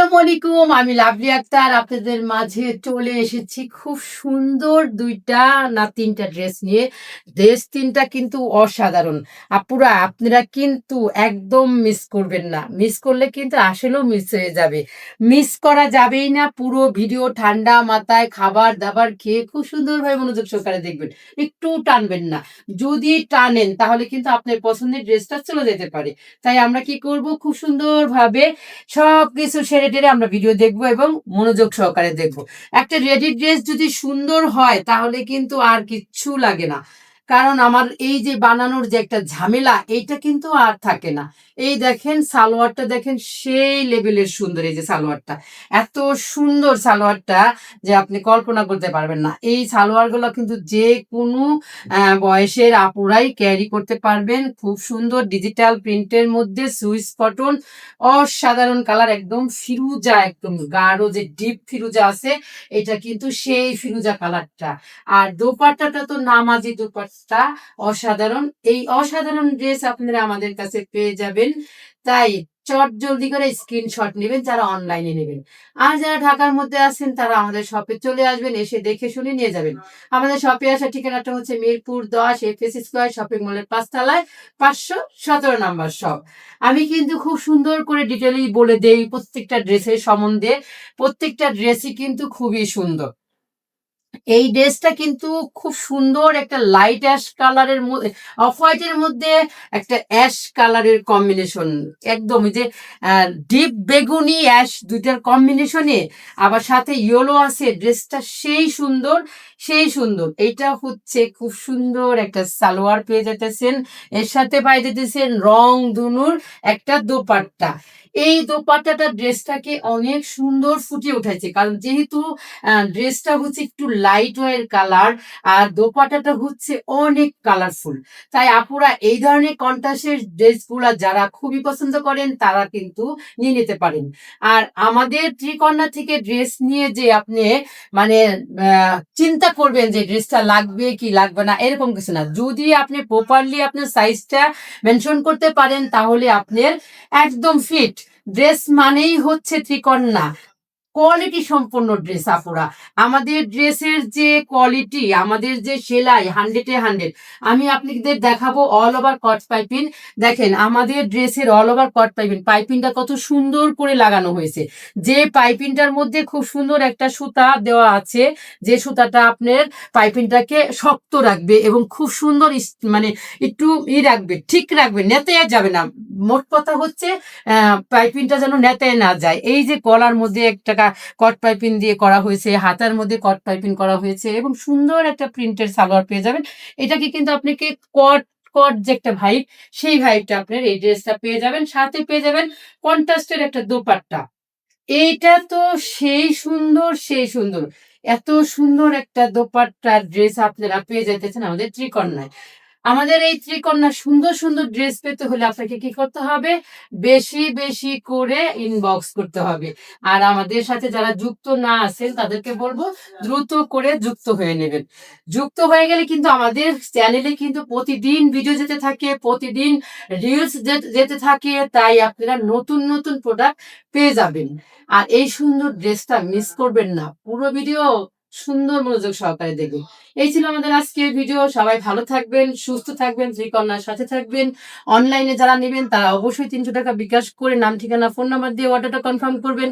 আসসালামু আলাইকুম, আমি লাভলি আক্তার। আপনাদের মাঝে চলে এসেছি খুব সুন্দর দুইটা না তিনটা ড্রেস নিয়ে। ড্রেস তিনটা কিন্তু অসাধারণ। আপুরা, আপনারা কিন্তু একদম মিস করবেন না। মিস করলে কিন্তু আসলেও মিস হয়ে যাবে। মিস করা যাবেই না, পুরো ভিডিও ঠান্ডা মাথায় খাবার দাবার খেয়ে খুব সুন্দরভাবে মনোযোগ সহকারে দেখবেন। একটু টানবেন না। যদি টানেন, তাহলে কিন্তু আপনার পছন্দের ড্রেসটা চলে যেতে পারে। তাই আমরা কি করব? খুব সুন্দরভাবে সব কিছু সেরে টেরে আমরা ভিডিও দেখব এবং মনোযোগ সহকারে দেখব। একটা রেডি ড্রেস যদি সুন্দর হয়, তাহলে কিন্তু আর কিচ্ছু লাগে না। কারণ আমার এই যে বানানোর যে একটা ঝামেলা, এইটা কিন্তু আর থাকে না। এই দেখেন সালোয়ারটা দেখেন, সেই লেভেলের সুন্দর এই যে সালোয়ারটা। এত সুন্দর সালোয়ারটা যে আপনি কল্পনা করতে পারবেন না। এই সালোয়ারগুলো কিন্তু যে কোনো বয়সের আপুরাই ক্যারি করতে পারবেন। খুব সুন্দর ডিজিটাল প্রিন্টের মধ্যে সুইচ কটন, অসাধারণ কালার একদম ফিরুজা, একদম গাঢ় যে ডিপ ফিরুজা আছে, এটা কিন্তু সেই ফিরুজা কালারটা আর দোপাট্টাটা তো নামাজি দোপাট্টা, অসাধারণ। এই অসাধারণ ড্রেস আপনারা আমাদের কাছে পেয়ে যাবেন। তাই চট জলদি করে স্ক্রিনশট নেবেন যারা অনলাইনে নেবেন। আর যারা ঢাকার মধ্যে আছেন, তারা আমাদের শপে চলে আসবেন, এসে দেখে শুনে নিয়ে যাবেন। আমাদের শপে আসার ঠিকানাটা হচ্ছে মিরপুর দশ এফএস স্কোয়ার শপিং মলের পাঁচতলায় পাঁচশো সতেরো নাম্বার শপ আমি কিন্তু খুব সুন্দর করে ডিটেলি বলে দেই প্রত্যেকটা ড্রেসের সম্বন্ধে। প্রত্যেকটা ড্রেসই কিন্তু খুবই সুন্দর। এই ড্রেসটা কিন্তু খুব সুন্দর একটা লাইট অ্যাশ কালারের অফ হোয়াইটের মধ্যে একটা অ্যাশ কালারের কম্বিনেশন একদম যে ডিপ বেগুনি অ্যাশ দুইটার কম্বিনেশনে আবার সাথে ইয়েলো আছে, ড্রেসটা সেই সুন্দর সেই সুন্দর। এটা হচ্ছে খুব সুন্দর একটা সালোয়ার পেয়ে যেতেছেন এর সাথে পাই যেতেছেন রং ধনুর একটা দোপাট্টা। এই দোপাট্টাটা ড্রেসটাকে অনেক সুন্দর ফুটিয়ে উঠেছে, কারণ যেহেতু ড্রেসটা হচ্ছে একটু লাইট ওয়ের কালার আর দোপাট্টাটা হচ্ছে অনেক কালারফুল তাই আপুরা এই ধরনের কন্ট্রাস্টের ড্রেসগুলা যারা খুবই পছন্দ করেন, তারা কিন্তু নিয়ে নিতে পারেন। আর আমাদের ত্রিকন্যা থেকে ড্রেস নিয়ে যে আপনি মানে চিন্তা করবেন যে ড্রেসটা লাগবে কি লাগবে না, এরকম কিছু না। যদি আপনি প্রপারলি আপনার সাইজটা মেনশন করতে পারেন, তাহলে আপনার একদম ফিট ড্রেস মানেই হচ্ছে ত্রিকন্যা। কোয়ালিটি সম্পন্ন ড্রেস আপুরা। আমাদের ড্রেসের যে কোয়ালিটি আমাদের যে সেলাই হান্ড্রেডে হান্ড্রেড আমি আপনাদের দেখাবো অল ওভার কট পাইপিং দেখেন, আমাদের ড্রেসের অল ওভার কট পাইপিং পাইপিংটা কত সুন্দর করে লাগানো হয়েছে। যে পাইপিংটার মধ্যে খুব সুন্দর একটা সুতা দেওয়া আছে, যে সুতাটা আপনার পাইপিংটাকে শক্ত রাখবে এবং খুব সুন্দর মানে একটু ই রাখবে, ঠিক রাখবে নেতে যাবে না। মোট কথা হচ্ছে পাইপিংটা যেন নেতে না যায়। এই যে কলার মধ্যে একটা কট পাইপিং দিয়ে করা হয়েছে, হাতার মধ্যে কট পাইপিং করা হয়েছে এবং সুন্দর একটা প্রিন্টের সালোয়ার পেয়ে যাবেন। এটাকে কিন্তু আপনাকে কট কট যে একটা ভাইব, সেই ভাইবটা আপনার এই ড্রেসটা পেয়ে যাবেন। সাথে পেয়ে যাবেন কন্ট্রাস্টের একটা দোপাট্টা। এইটা তো সেই সুন্দর সেই সুন্দর। এত সুন্দর একটা দোপাট্টা ড্রেস আপনারা পেয়ে যেতেছেন আমাদের ত্রিকন্যায় আমাদের এই ত্রিকন্যা সুন্দর সুন্দর ড্রেস পেতে হলে আপনাকে কি করতে হবে? বেশি বেশি করে ইনবক্স করতে হবে। আর আমাদের সাথে যারা যুক্ত না আছেন, তাদেরকে বলব দ্রুত করে যুক্ত হয়ে নেবেন। যুক্ত হয়ে গেলে কিন্তু আমাদের চ্যানেলে কিন্তু প্রতিদিন ভিডিও যেতে থাকে, প্রতিদিন রিলস যেতে থাকে, তাই আপনারা নতুন নতুন প্রোডাক্ট পেয়ে যাবেন। আর এই সুন্দর ড্রেসটা মিস করবেন না। পুরো ভিডিও সুন্দর মনোযোগ সহকারে দেখবেন। এই ছিল আমাদের আজকের ভিডিও সবাই ভালো থাকবেন, সুস্থ থাকবেন, শ্রীকন্যার সাথে থাকবেন। অনলাইনে যারা নেবেন, তারা অবশ্যই তিনশো টাকা বিকাশ করে নাম, ঠিকানা ফোন নাম্বার দিয়ে অর্ডারটা কনফার্ম করবেন।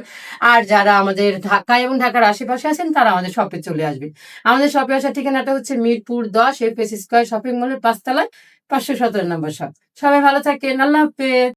আর যারা আমাদের ঢাকা এবং ঢাকার আশেপাশে আছেন, তারা আমাদের শপে চলে আসবেন। আমাদের শপে আসার ঠিকানাটা হচ্ছে মিরপুর দশ এফ এস স্কোয়ার শপিং মলের পাঁচতলায় পাঁচশো সতেরো নম্বর শপ সবাই ভালো থাকেন, আল্লাহ হাফেজ।